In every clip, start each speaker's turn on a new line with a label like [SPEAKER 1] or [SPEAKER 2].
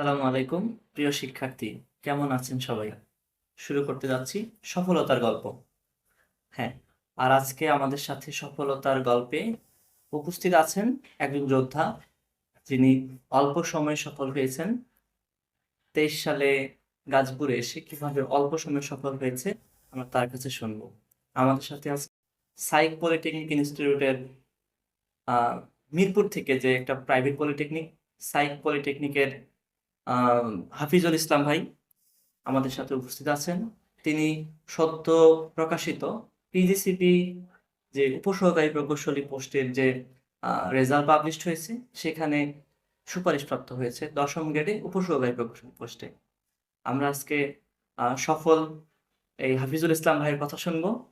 [SPEAKER 1] সালামু আলাইকুম, প্রিয় শিক্ষার্থী, কেমন আছেন সবাই? শুরু করতে যাচ্ছি সফলতার গল্প। হ্যাঁ আর আজকে আমাদের সাথে সফলতার গল্পে উপস্থিত আছেন একজন যোদ্ধা, যিনি অল্প সময়ে সফল হয়েছেন। তেইশ সালে গাজীপুরে এসে কীভাবে অল্প সময়ে সফল হয়েছে, আমরা তার কাছে শুনব। আমাদের সাথে আছে সাইক পলিটেকনিক ইনস্টিটিউটের মিরপুর থেকে যে একটা প্রাইভেট পলিটেকনিক, সাইক পলিটেকনিকের হাফিজুল ইসলাম ভাই আমাদের সাথে উপস্থিত আছেন। তিনি সদ্য প্রকাশিত পিজিসিপি যে উপসহকারী প্রকৌশলী পোস্টের যে রেজাল্ট পাবলিশড হয়েছে সেখানে সুপারিশপ্রাপ্ত হয়েছে দশম গ্রেডে উপসহকারী প্রকৌশলী পোস্টে। আমরা আজকে আহ, সফল এই হাফিজুল ইসলাম ভাইয়ের কথা শুনব।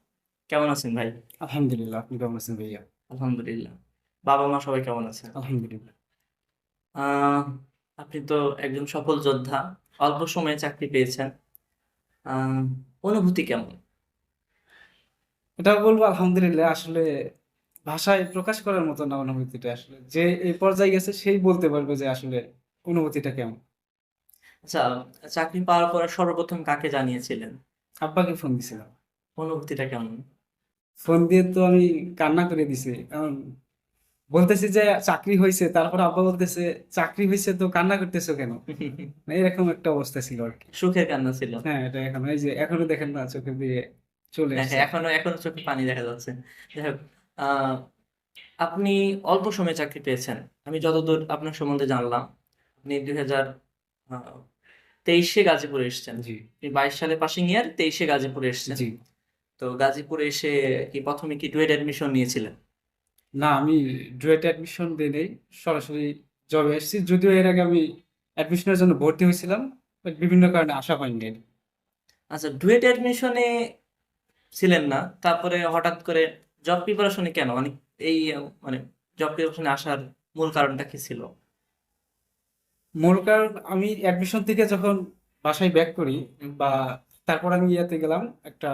[SPEAKER 1] কেমন আছেন ভাই?
[SPEAKER 2] আলহামদুলিল্লাহ আপনি কেমন আছেন ভাইয়া?
[SPEAKER 1] আলহামদুলিল্লাহ। বাবা মা সবাই কেমন আছেন?
[SPEAKER 2] আলহামদুলিল্লাহ।
[SPEAKER 1] আহ, আপনি তো একজন সফল যোদ্ধা অল্প সময়ে চাকরি পেয়েছেন। অনুভূতি কেমন?
[SPEAKER 2] এটা বলব আলহামদুলিল্লাহ আসলে ভাষায় প্রকাশ করার মতো না অনুভূতিটা। আসলে যে এই পর্যায়ে গেছে সেই বলতে পারবে যে আসলে অনুভূতিটা কেমন।
[SPEAKER 1] আচ্ছা চাকরি পাওয়ার পরে সর্বপ্রথম কাকে জানিয়েছিলেন?
[SPEAKER 2] আব্বাকে ফোন দিছিলাম।
[SPEAKER 1] অনুভূতিটা কেমন?
[SPEAKER 2] ফোন দিয়ে তো আমি কান্না করে দিছি কারণ বলতেছি যে চাকরি হয়েছে তারপর আব্বা বলতেছে চাকরি হয়েছে তো কান্না করতেছো কেন? মানে এরকম একটা অবস্থা ছিল আর কি।
[SPEAKER 1] সুখের কান্না ছিল।
[SPEAKER 2] হ্যাঁ এটা এখন এই যে এখনও দেখেন না চোখে দিয়ে চলে
[SPEAKER 1] এখনও এখনও চোখে পানি দেখা যাচ্ছে। আপনি অল্প সময়ে চাকরি পেয়েছেন। আমি যতদূর আপনার সম্বন্ধে জানলাম আপনি দুই হাজার তেইশে গাজীপুরে এসেছেন।
[SPEAKER 2] জি।
[SPEAKER 1] বাইশ সালে পাসিং ইয়ার তেইশে গাজীপুরে এসেছেন।
[SPEAKER 2] জি।
[SPEAKER 1] তো গাজীপুরে এসে কি প্রথমে কি ডুয়েট অ্যাডমিশন নিয়েছিলেন?
[SPEAKER 2] না আমি ডুয়েট অ্যাডমিশন দিই নাই সরাসরি জবে এসেছি যদিও এর আগে আমি অ্যাডমিশনের জন্য ভর্তি হয়েছিলাম বাট বিভিন্ন কারণে আশা পাইনি
[SPEAKER 1] আচ্ছা ডুয়েট অ্যাডমিশনে ছিলেন না তারপরে হঠাৎ করে জব প্রিপারেশনে কেন? মানে এই মানে জব প্রিপারেশনে আসার মূল কারণটা কি ছিল?
[SPEAKER 2] মূল কারণ আমি অ্যাডমিশন থেকে যখন বাসায় ব্যাক করি বা তারপর আমি ইয়াতে গেলাম একটা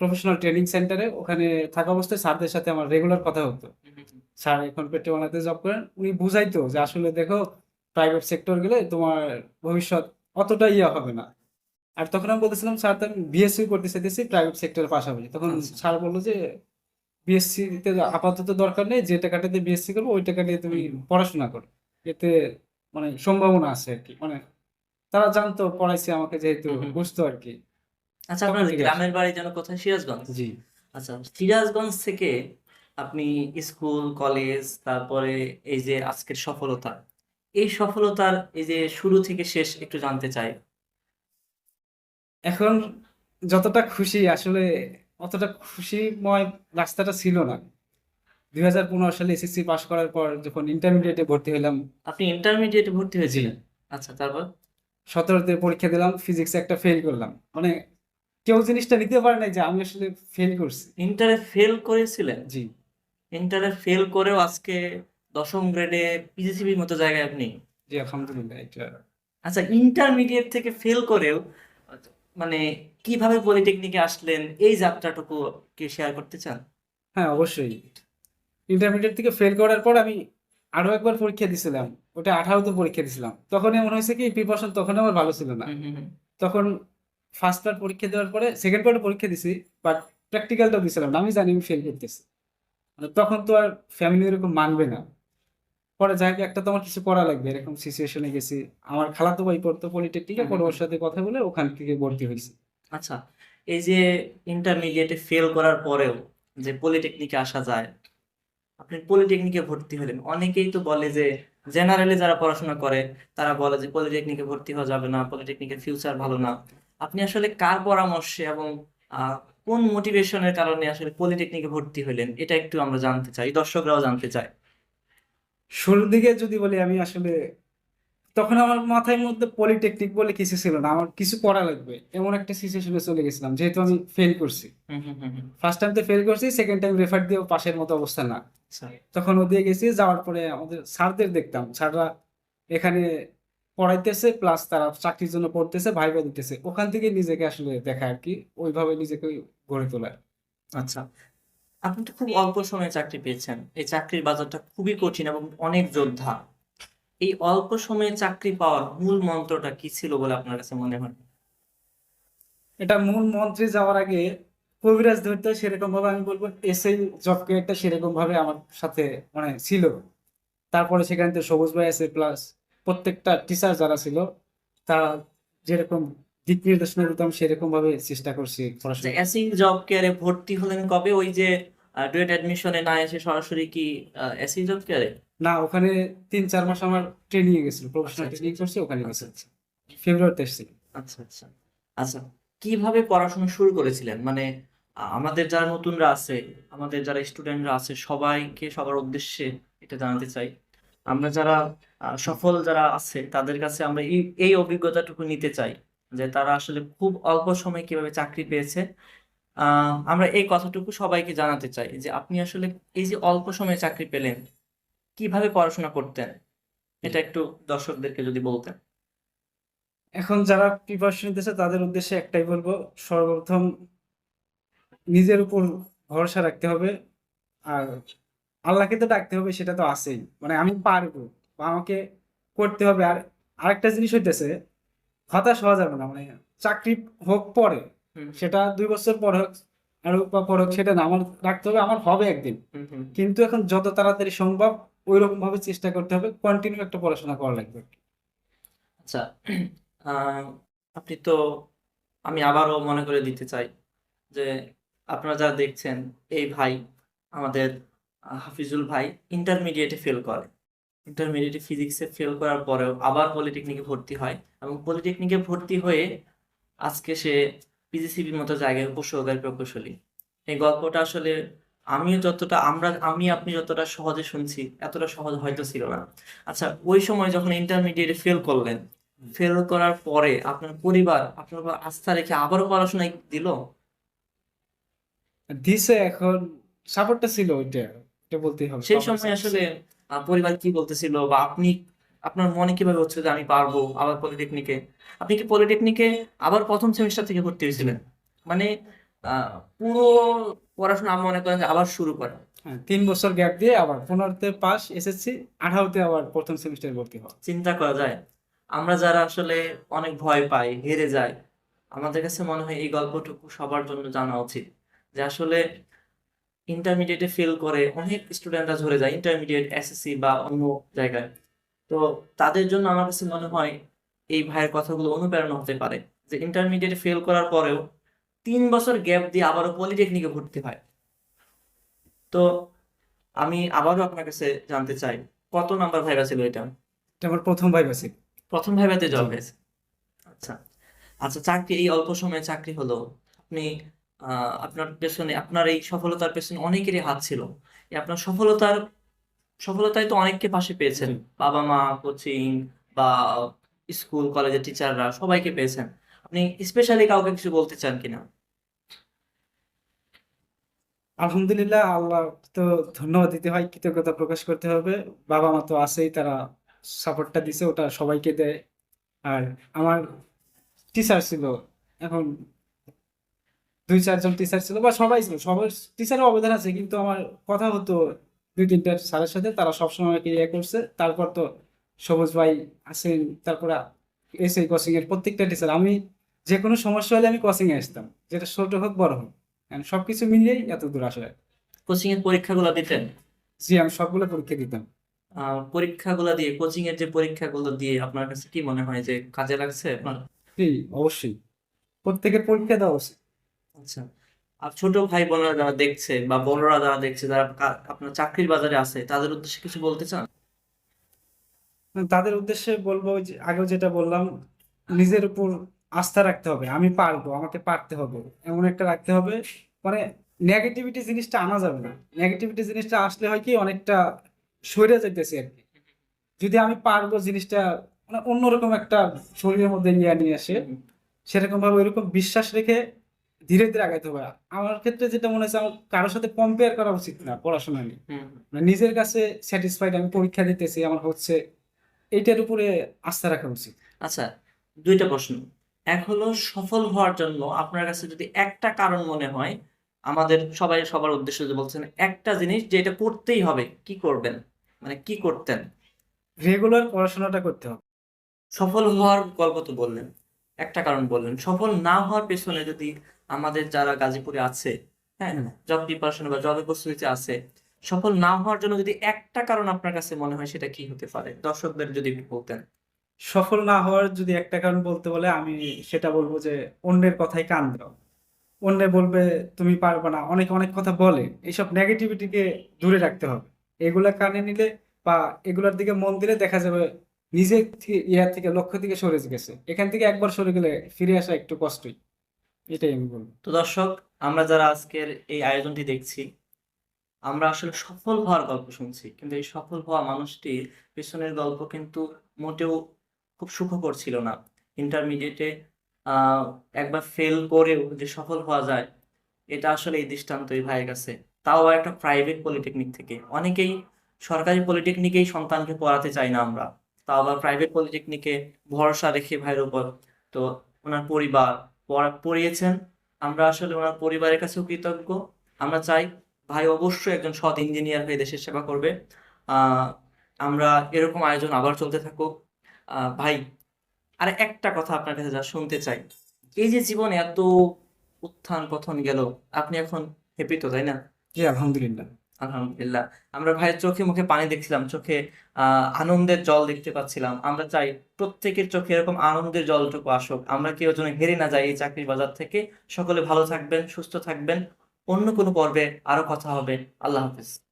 [SPEAKER 2] প্রফেশনাল ট্রেনিং সেন্টারে ওখানে থাকা অবস্থায় স্যারদের সাথে আমার রেগুলার কথা হতো। স্যার এখন পেটে বানাতে জব করেন উনি বুঝাইতো যে আসলে দেখো প্রাইভেট সেক্টর গেলে তোমার ভবিষ্যৎ অতটা ইয়ে হবে না। আর তখন আমি বলতেছিলাম স্যার তো আমি বিএসসি করতে চাইতেছি প্রাইভেট সেক্টরের পাশাপাশি। তখন
[SPEAKER 1] আচ্ছা।
[SPEAKER 2] স্যার বলল যে বিএসসি তে আপাতত দরকার নেই যে টাকাটাতে বিএসসি করব ওই টাকা নিয়ে তুমি পড়াশোনা করো। এতে মানে সম্ভাবনা আছে আর কি মানে তারা জানতো পড়াইছে আমাকে যেহেতু। বুঝতো আর কি
[SPEAKER 1] আচ্ছা আপনার গ্রামের বাড়ি যেন কোথায়? সিরাজগঞ্জ?
[SPEAKER 2] জি।
[SPEAKER 1] আচ্ছা সিরাজগঞ্জ থেকে আপনি স্কুল কলেজ তারপরে এই যে আজকের সফলতা এই সফলতার এই যে শুরু থেকে শেষ একটু জানতে চাই।
[SPEAKER 2] এখন যতটা খুশি আসলে অতটা খুশিময় রাস্তাটা ছিল না। দুই হাজার পনেরো সালে এসএসসি পাশ করার পর যখন ইন্টারমিডিয়েটে ভর্তি হলাম
[SPEAKER 1] আপনি ইন্টারমিডিয়েটে ভর্তি হয়েছিলেন? আচ্ছা তারপর?
[SPEAKER 2] সতেরোতে পরীক্ষা দিলাম ফিজিক্সে একটা ফেল করলাম। মানে কেউ জিনিসটা নিতে পারে নাই যে আমি আসলে ফেল করছি।
[SPEAKER 1] ইন্টারে ফেল করেছিলেন?
[SPEAKER 2] জি।
[SPEAKER 1] ইন্টারে ফেল করেও আজকে দশম গ্রেডে পিজিসিবির মতো জায়গায় আপনি?
[SPEAKER 2] জি আলহামদুলিল্লাহ এটা
[SPEAKER 1] আচ্ছা ইন্টারমিডিয়েট থেকে ফেল করেও মানে কীভাবে পলিটেকনিকে আসলেন? এই যাত্রাটুকু কি শেয়ার করতে চান?
[SPEAKER 2] হ্যাঁ অবশ্যই। ইন্টারমিডিয়েট থেকে ফেল করার পর আমি আরও একবার পরীক্ষা দিছিলাম। ওটা আঠারোতে পরীক্ষা দিছিলাম। তখন এমন হয়েছে কি প্রিপারেশন তখন আমার ভালো ছিল না। তখন ফার্স্ট পার্ট পরীক্ষা দেওয়ার পরে সেকেন্ড পার্টে পরীক্ষা দিছি বাট প্র্যাকটিক্যালটা দিছিলাম না আমি জানি আমি ফেল করতেছি। মানে তখন তো আর ফ্যামিলি এরকম মানবে না। পরে যাই একটা তো আমার কিছু করা লাগবে এরকম সিচুয়েশনে গেছি। আমার খালাতো ভাই পড়তো পলিটেকনিকে
[SPEAKER 1] হুম
[SPEAKER 2] পরে ওর সাথে কথা বলে ওখান থেকে ভর্তি হয়েছি।
[SPEAKER 1] আচ্ছা এই যে ইন্টারমিডিয়েটে ফেল করার পরেও যে পলিটেকনিকে আসা যায় আপনি পলিটেকনিকে ভর্তি হলেন। অনেকেই তো বলে যে জেনারেলি যারা পড়াশোনা করে তারা বলে যে পলিটেকনিকে ভর্তি হওয়া যাবে না পলিটেকনিকের ফিউচার ভালো না। আপনি আসলে কার পরামর্শে এবং কোন মোটিভেশনের কারণে আসলে পলিটেকনিকে ভর্তি হলেন এটা একটু আমরা জানতে চাই দর্শকরাও জানতে চায়।
[SPEAKER 2] শুরুর দিকে যদি বলি আমি আসলে তখন আমার মাথার মধ্যে পলিটেকনিক বলে কিছু ছিল না আমার কিছু করা লাগবে। এমন একটা সিচুয়েশনে চলে গেছিলাম যেহেতু আমি ফেল করছি। ফার্স্ট টাইম তো ফেল করছি সেকেন্ড টাইম রেফার দিয়ে পাশের মতো অবস্থা না।
[SPEAKER 1] আচ্ছা।
[SPEAKER 2] তখন ওদিকে গেছি যাওয়ার পরে আমাদের স্যারদের দেখতাম। স্যাররা এখানে পড়াইতেছে প্লাস তারা চাকরির জন্য পড়তেছে ভাইবা দিতেছে। ওখান থেকে নিজেকে আসলে দেখা আর কি ওইভাবে নিজেকে গড়ে তোলা।
[SPEAKER 1] আচ্ছা আপনি তো খুব অল্প সময়ে চাকরি পেয়েছেন। এই চাকরির বাজারটা খুবই কঠিন এবং অনেক যোদ্ধা। এই অল্প সময়ে চাকরি পাওয়ার মূল মন্ত্রটা কি ছিল বলে আপনার কাছে মনে হয়?
[SPEAKER 2] এটা মূল মন্ত্রে যাওয়ার আগে কবিরাজ ধরতে সেরকম ভাবে আমি বলব এসএই জব ক্যারিয়ারটা সেরকম ভাবে আমার সাথে মানে ছিল। তারপরে সেখান থেকে সবুজ ভাই আছে প্লাস প্রত্যেকটা টিচার যারা ছিল তারা যেরকম দিক নির্দেশনা দিতাম সেরকম ভাবে চেষ্টা করছি পড়াশোনা
[SPEAKER 1] এসি জব কেয়ারে ভর্তি হলেন কবে? ওই যে ডুয়েট অ্যাডমিশনে না এসে সরাসরি কি এসি জব কেয়ারে
[SPEAKER 2] না ওখানে তিন চার মাস আমার ট্রেনিং এ গেছিল প্রফেশনাল
[SPEAKER 1] আচ্ছা,
[SPEAKER 2] ট্রেনিং করছি ওখানে
[SPEAKER 1] আচ্ছা
[SPEAKER 2] গেছি।
[SPEAKER 1] আচ্ছা
[SPEAKER 2] ফেব্রুয়ারিতে এসেছি।
[SPEAKER 1] আচ্ছা আচ্ছা আচ্ছা কীভাবে পড়াশোনা শুরু করেছিলেন? মানে আমাদের যারা নতুনরা আছে আমাদের যারা স্টুডেন্টরা আছে সবাইকে সবার উদ্দেশ্যে এটা জানাতে চাই। আমরা যারা সফল যারা আছে, তাদের কাছে আমরা এই অভিজ্ঞতাটুকু নিতে চাই, যে তারা আসলে খুব অল্প সময়ে কীভাবে চাকরি পেয়েছে। আমরা এই কথাটুকু সবাইকে জানাতে চাই যে আপনি আসলে এই যে অল্প সময়ে চাকরি পেলেন, কীভাবে পড়াশোনা করতেন? এটা একটু দর্শকদেরকে যদি বলতেন।
[SPEAKER 2] এখন যারা প্রিপারেশন নিতেছে, তাদের উদ্দেশ্যে একটাই বলব, সর্বপ্রথম নিজের উপর ভরসা রাখতে হবে। আর আল্লাহকে তো ডাকতে হবে সেটা তো আছেই। মানে আমি পারব বা আমাকে করতে হবে। আর আরেকটা জিনিস হইতেছে হতাশ হওয়া যাবে না। মানে চাকরি হোক পরে সেটা দুই বছর পর হোক আর হোক বা পর হোক সেটা না। আমার রাখতে হবে আমার হবে একদিন। কিন্তু এখন যত তাড়াতাড়ি সম্ভব ওই রকম ভাবে চেষ্টা করতে হবে কন্টিনিউ একটা পড়াশোনা করা লাগবে
[SPEAKER 1] আচ্ছা আহ, আপনি তো আমি আবারও মনে করে দিতে চাই যে আপনারা যারা দেখছেন এই ভাই আমাদের হাফিজুল ভাই ইন্টারমিডিয়েটে ফেল করে। ইন্টারমিডিয়েটে ফিজিক্সে ফেল করার পরেও আবার পলিটেকনিকে ভর্তি হয় এবং পলিটেকনিকে ভর্তি হয়ে আজকে সে পিজিসিবির মতো জায়গায় উপসহকারী প্রকৌশলী। এই গল্পটা আসলে আমিও যতটা, আমরা, আমি, আপনি যতটা সহজে শুনছি, এতটা সহজ হয়তো ছিল না। আচ্ছা ওই সময় যখন ইন্টারমিডিয়েটে ফেল করলেন ফেল করার পরে আপনার পরিবার আপনার আস্থা রেখে আবারও পড়াশোনায় দিল?
[SPEAKER 2] দিছে এখন সাপোর্টটা ছিল ওইটা। এটা বলতেই হবে
[SPEAKER 1] সেই সময় আসলে পরিবার কি বলতেছিল বা আপনি আপনার মনে কীভাবে হচ্ছে যে আমি পারব আবার পলিটেকনিকে আপনি কি পলিটেকনিকে আবার প্রথম সেমিস্টার থেকে ভর্তি হয়েছিলেন? মানে পুরো পড়াশোনা আমি মনে করেন যে আবার শুরু করা।
[SPEAKER 2] হ্যাঁ, তিন বছর গ্যাপ দিয়ে আবার পনেরোতে পাস এসএসসি আঠারোতে আবার প্রথম সেমিস্টারে ভর্তি হওয়া।
[SPEAKER 1] চিন্তা করা যায়। আমরা যারা আসলে অনেক ভয় পাই হেরে যাই আমাদের কাছে মনে হয় এই গল্পটুকু সবার জন্য জানা উচিত। যে আসলে ইন্টারমিডিয়েটে ফেল করে অনেক স্টুডেন্টরা ঝরে যায় ইন্টারমিডিয়েট এসএসসি বা অন্য জায়গায়। তো তাদের জন্য আমার কাছে মনে হয় এই ভাইয়ের কথাগুলো অনুপ্রেরণা হতে পারে যে ইন্টারমিডিয়েটে ফেল করার পরেও তিন বছর গ্যাপ দিয়ে আবারও পলিটেকনিকে ভর্তি হয়। তো আমি আবারও আপনার কাছে জানতে চাই কত নাম্বার ভাইবা ছিল এটা?
[SPEAKER 2] এটা আমার প্রথম ভাই ছিল।
[SPEAKER 1] প্রথম ভাইভাতে জব হয়েছে। আচ্ছা আচ্ছা চাকরি এই অল্প সময়ে চাকরি হলো। আপনি আপনার পেছনে আপনার এই সফলতার পেছনে অনেকেরই হাত ছিল। আপনার সফলতার সফলতায় তো অনেককে পাশে পেয়েছেন। বাবা মা কোচিং বা স্কুল কলেজের টিচাররা সবাইকে পেয়েছেন। আপনি স্পেশালি কাউকে কিছু বলতে চান কিনা?
[SPEAKER 2] আলহামদুলিল্লাহ আল্লাহ তো ধন্যবাদ দিতে হয় কৃতজ্ঞতা প্রকাশ করতে হবে। বাবা মা তো আছেই তারা সাপোর্টটা দিছে ওটা সবাইকে দেয়। আর আমার টিচার ছিল এখন দুই চারজন টিচার ছিল বা সবাই ছিল সবার টিচারের অবদান আছে কিন্তু আমার কথা হতো দুই তিনটা স্যারের সাথে তারা সবসময় আমাকে ইয়ে করছে। তারপর তো সবুজ ভাই আছেন তারপরে এসে কোচিং এর প্রত্যেকটা টিচার আমি যে কোনো সমস্যা হলে আমি কোচিং এ আসতাম যেটা ছোট হোক বড় হোক। সবকিছু মিলিয়েই এত দূর আসা
[SPEAKER 1] কোচিং এর পরীক্ষাগুলো দিতেন?
[SPEAKER 2] জি আমি সবগুলো পরীক্ষা দিতাম।
[SPEAKER 1] পরীক্ষাগুলো দিয়ে কোচিং এর যে পরীক্ষাগুলো দিয়ে আপনার কাছে কি মনে হয় যে কাজে লাগছে আপনার?
[SPEAKER 2] জি অবশ্যই। প্রত্যেকের পরীক্ষা দেওয়া উচিত।
[SPEAKER 1] আচ্ছা। আর ছোট ভাই বোনেরা যারা দেখছে বা বড়রা যারা দেখছে যারা কা- আপনার চাকরির বাজারে আছে তাদের উদ্দেশ্যে কিছু বলতে চান?
[SPEAKER 2] তাদের উদ্দেশ্যে বলব ওই যে আগেও যেটা বললাম নিজের উপর আস্থা রাখতে হবে। আমি পারব আমাকে পারতে হবে এমন একটা রাখতে হবে। মানে নেগেটিভিটি জিনিসটা আনা যাবে না। নেগেটিভিটি জিনিসটা আসলে হয় কি অনেকটা সরে যাইতেছে আর কি। যদি আমি পারব জিনিসটা মানে অন্যরকম একটা শরীরের মধ্যে নিয়ে নিয়ে আসে সেরকম ভাবে ওইরকম বিশ্বাস রেখে ধীরে ধীরে আগাইতে হবে। আমার ক্ষেত্রে যেটা মনে হচ্ছে আমার কারোর সাথে কম্পেয়ার করা উচিত না পড়াশোনা নিয়ে। মানে নিজের কাছে স্যাটিসফাইড আমি পরীক্ষা দিতেছি আমার হচ্ছে এইটার উপরে আস্থা রাখা উচিত।
[SPEAKER 1] আচ্ছা দুইটা প্রশ্ন। এক হলো সফল হওয়ার জন্য আপনার কাছে যদি একটা কারণ মনে হয় আমাদের সবাই সবার উদ্দেশ্যে যে বলছেন একটা জিনিস যে এটা করতেই হবে কি করবেন? মানে কি করতেন?
[SPEAKER 2] রেগুলার পড়াশোনাটা করতে হবে।
[SPEAKER 1] সফল হওয়ার গল্প তো বললেন একটা কারণ বললেন। সফল না হওয়ার পেছনে যদি আমাদের যারা গাজীপুরে আছে হ্যাঁ জব প্রিপারেশন বা জবের প্রস্তুতিতে আছে, সফল না হওয়ার জন্য যদি একটা কারণ আপনার কাছে মনে হয় সেটা কি হতে পারে? দর্শকদের যদি একটু বলতেন।
[SPEAKER 2] সফল না হওয়ার যদি একটা কারণ বলতে বলে, আমি সেটা বলব যে অন্যের কথায় কান দাও। অন্যে বলবে, তুমি পারবে না। অনেক অনেক কথা বলে। এইসব নেগেটিভিটিকে দূরে রাখতে হবে। এগুলা কানে নিলে বা এগুলার দিকে মন দিলে দেখা যাবে নিজের ইয়ার থেকে লক্ষ্য থেকে সরে গেছে। এখান থেকে একবার সরে গেলে ফিরে আসা একটু কষ্টই। এটাই আমি বলব।
[SPEAKER 1] তো দর্শক, আমরা যারা আজকের এই আয়োজনটি দেখছি, আমরা আসলে সফল হওয়ার গল্প শুনছি। কিন্তু এই সফল হওয়া মানুষটির পেছনের গল্প কিন্তু মোটেও খুব সুখকর ছিল না। ইন্টারমিডিয়েটে একবার ফেল করেও যে সফল হওয়া যায়, এটা আসলে এই দৃষ্টান্ত এই ভাইয়ের কাছে। তাও একটা প্রাইভেট পলিটেকনিক থেকে। অনেকেই সরকারি পলিটেকনিকেই সন্তানকে পড়াতে চাই না আমরা। তাও আবার প্রাইভেট পলিটেকনিকে ভরসা রেখে ভাইয়ের উপর। তো ওনার পরিবার পড়িয়েছেন। আমরা আসলে ওনার পরিবারের কাছেও কৃতজ্ঞ। আমরা চাই ভাই অবশ্যই একজন সৎ ইঞ্জিনিয়ার হয়ে দেশের সেবা করবে। আমরা এরকম আয়োজন আবার চলতে থাকুক। ভাই, আর একটা কথা আপনার কাছে যা শুনতে চাই। এই যে জীবনে এত উত্থান পথন গেল, আপনি এখন হ্যাপি তো তাই না?
[SPEAKER 2] জি, আলহামদুলিল্লাহ।
[SPEAKER 1] আলহামদুলিল্লাহ। আমরা ভাইয়ের চোখে মুখে পানি দেখছিলাম, চোখে আনন্দের জল দেখতে পাচ্ছিলাম। আমরা চাই প্রত্যেকের চোখে এরকম আনন্দের জলটুকু আসুক। আমরা কেউ যেন হেরে না যাই এই চাকরির বাজার থেকে। সকলে ভালো থাকবেন, সুস্থ থাকবেন। অন্য কোনো পর্বে আরও কথা হবে। আল্লাহ হাফিজ।